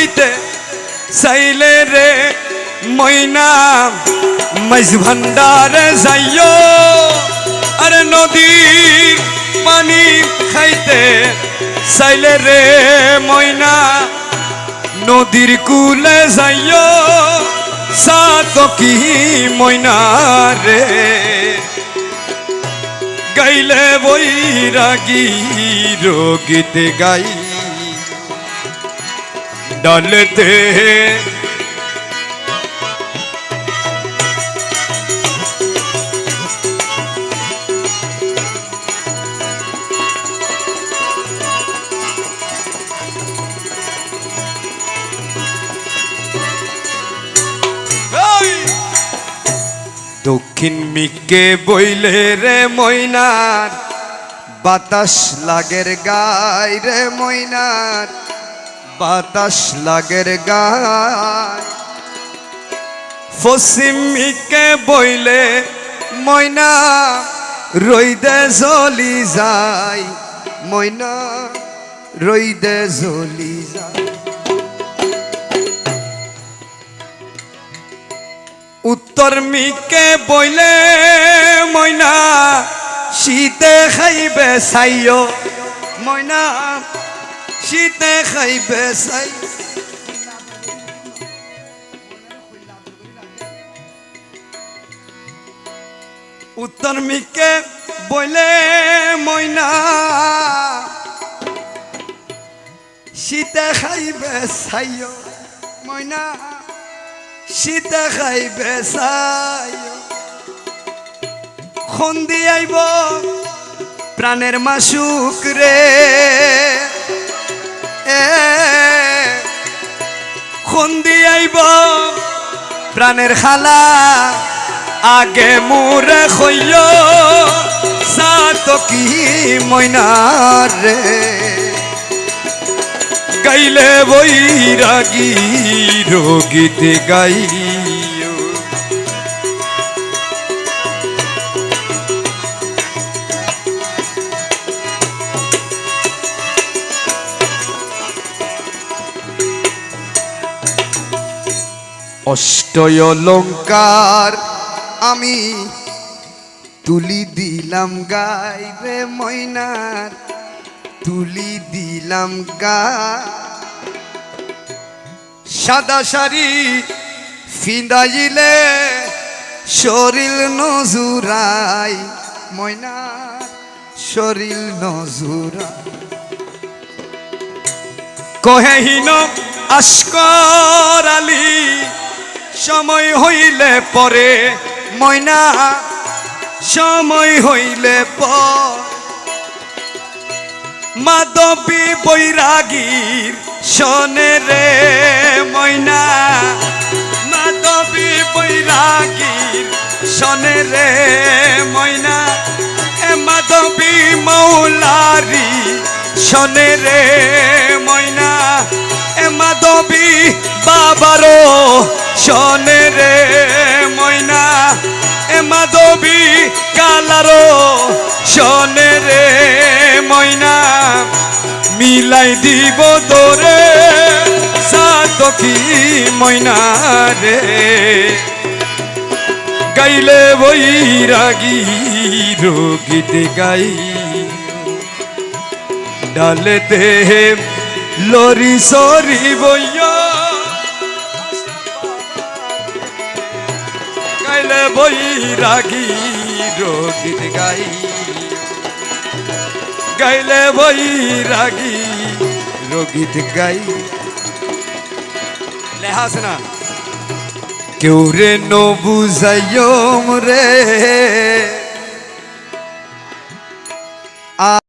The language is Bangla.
খাইতে চাইলে রে ময়না মাইজ ভান্ডারে যাইও আরে নদীর পানি খাইতে চাইলে রে ময়না নদীর কুলে যাইও সাতকি ময়না রে, গাইলে বৈরাগী রোগীতে গাই ডালতে। দক্ষিণ মিকে বইলে রে ময়নার বাতাস লাগের গায় রে ময়নার বাতাস লাগের গায়। পশ্চিম বইলে ময়না, রইদে জলি যায়। ময়না, রইদে জলি যায়। উত্তর মিকে বইলে ময়না, শীতে খাইবে চাইও ময়না শীতে খাইবে চাই উত্তর মিকে বইলে ময়না শীতে খাইবে চাইও ময়না শীতে খাইবে চাই খন্দি আইব প্রাণের মাসুক রে। খন্দি আইব প্রাণের খালা। আগে মুরে হইল সাত কি মইনার রে। গাইলে বৈরাগী রোগীতে গাইও অষ্টয় অলঙ্কার আমি তুলি দিলাম গাই রে ময়নার, তুলি দিলাম গা সাদা শাড়ি ফিন্দাইলে শরীর নজুরাই ময়না শরীর নজুরা কহেহীন আস্কর আলী সময় হইলে পরে ময়না। সময় হইলে পর মাধবী বৈরাগীর শোনে রে ময়না। মাধবী বৈরাগীর শোনে রে ময়না। এ মাধবী মৌলারি শোনে রে ময়না। এ মাধবী বাবারও শোনে রে ময়না, এ মাধবী কালারো। শোনে রে ময়না, মিলাই দিব তোরে সাতকি ময়না রে। গাইলে বৈরাগী রোগীতে গাই। ডালে দেহে লরি সরি বইয়া বৈরাগী রোগীর গাই। গাইলে বৈরাগী রোগীর গাই। লেহাস না? কেউ রে নবুজাইম রে।